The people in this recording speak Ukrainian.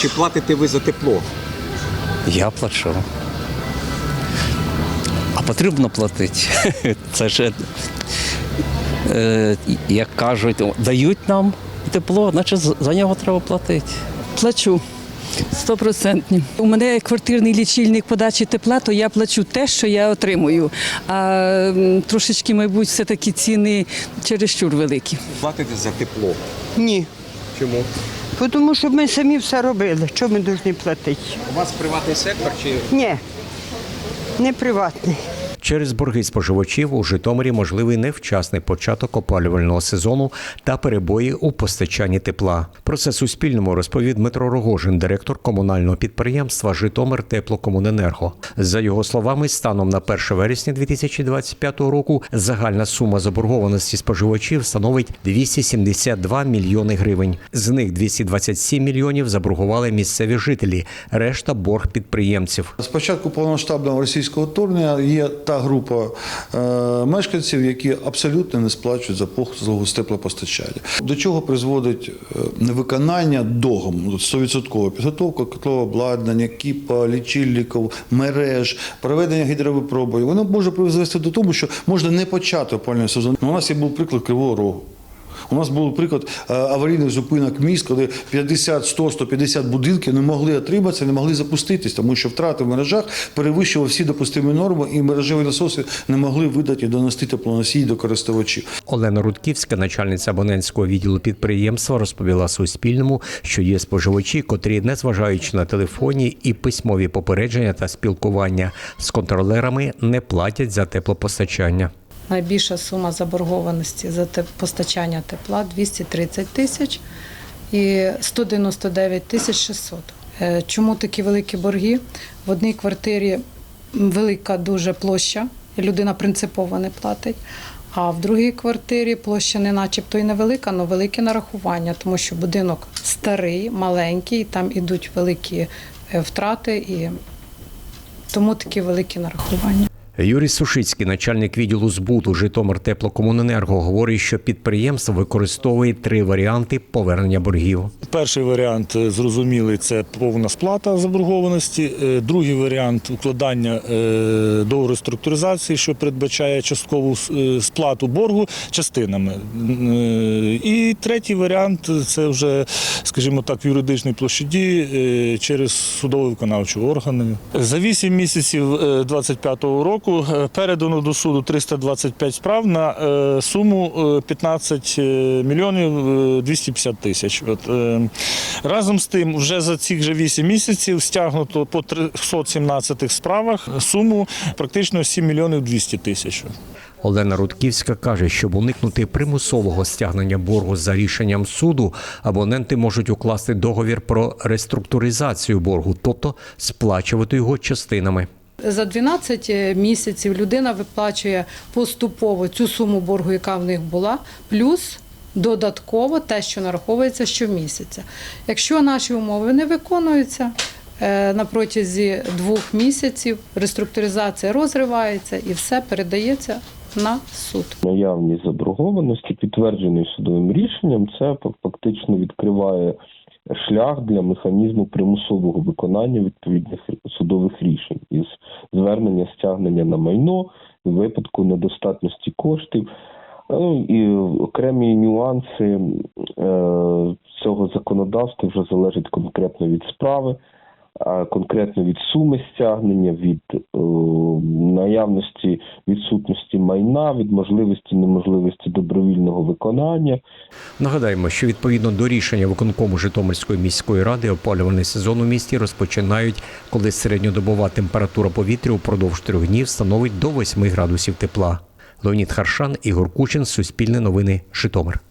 Чи платите ви за тепло? Я плачу. А потрібно платити. Це ж, е, як кажуть, дають нам тепло, значить за нього треба платити. Плачу. Стопроцентні. У мене квартирний лічильник подачі тепла, то я плачу те, що я отримую. А трошечки, мабуть, все-таки ціни чересчур великі. Платите за тепло? Ні. Чому? Тому що ми самі все робили. Що ми повинні платити? У вас приватний сектор чи Ні, не приватний. Через борги споживачів у Житомирі можливий невчасний початок опалювального сезону та перебої у постачанні тепла. Про це Суспільному розповів Дмитро Рогожин, директор комунального підприємства Житомир Теплокомуненерго. За його словами, станом на 1 вересня 2025 року загальна сума заборгованості споживачів становить 272 мільйони гривень. З них 227 мільйонів заборгували місцеві жителі, решта борг підприємців. З початку повномасштабного російського вторгнення є та група е, мешканців, які абсолютно не сплачують за послугу з теплопостачання. До чого призводить е, невиконання догом 100% підготовка котлового обладнання, кіпа, лічильників, мереж, проведення гідровипробувань. Воно може призвести до того, що можна не почати опалювальний сезон. Ну, У нас є був приклад Кривого Рогу. У нас був приклад е, аварійних зупинок міст, коли 50, 100, 150 будинків не могли отриматися, не могли запуститись, тому що втрати в мережах перевищували всі допустимі норми, і мережеві насоси не могли видати і донести теплоносій до користувачів. Олена Рудківська, начальниця абонентського відділу підприємства, розповіла Суспільному, що є споживачі, котрі, незважаючи на телефонні і письмові попередження та спілкування з контролерами, не платять за теплопостачання. Найбільша сума заборгованості за постачання тепла 230 тисяч і 199 тисяч 600. Е, Чому такі великі борги? В одній квартирі велика дуже площа, людина принципово не платить. А в другій квартирі площа не начебто і невелика, але велике нарахування, тому що будинок старий, маленький, там ідуть великі е, втрати, і тому такі великі нарахування. Юрій Сушицький, начальник відділу збуту Житомир Теплокомуненерго, говорить, що підприємство використовує три варіанти повернення боргів. Перший варіант е, зрозумілий це повна сплата заборгованості. Е, Другий варіант укладання е, договору структуризації, що передбачає часткову сплату боргу частинами. І третій варіант це вже, скажімо так, в юридичній площаді через судово-виконавчі органи. За 8 місяців 2025 року е, передано до суду 325 справ на е, суму е, 15 мільйонів е, 250 тисяч. От, Разом з тим, вже за ці вже 8 місяців стягнуто по 317 справах суму практично 7 мільйонів 200 тисяч. Олена Рудківська каже, щоб уникнути примусового стягнення боргу за рішенням суду, абоненти можуть укласти договір про реструктуризацію боргу, тобто сплачувати його частинами. За 12 місяців людина виплачує поступово цю суму боргу, яка в них була, плюс додатково те, що нараховується щомісяця. Якщо наші умови не виконуються е, на протязі двох місяців, реструктуризація розривається і все передається на суд. наявність заборгованості, підтверджений судовим рішенням, це фактично відкриває шлях для механізму примусового виконання відповідних судових рішень із звернення стягнення на майно в випадку недостатності коштів. Ну і окремі нюанси е, цього законодавства вже залежать конкретно від справи, конкретно від суми стягнення, від е, наявності відсутності майна, від можливості неможливості добровільного виконання. Нагадаємо, що відповідно до рішення виконкому Житомирської міської ради опалювальний сезон у місті розпочинають, коли середньодобова температура повітря упродовж трьох днів становить до 8 градусів тепла. Леонід Харшан, Ігор Кучин, Суспільне новини, Житомир.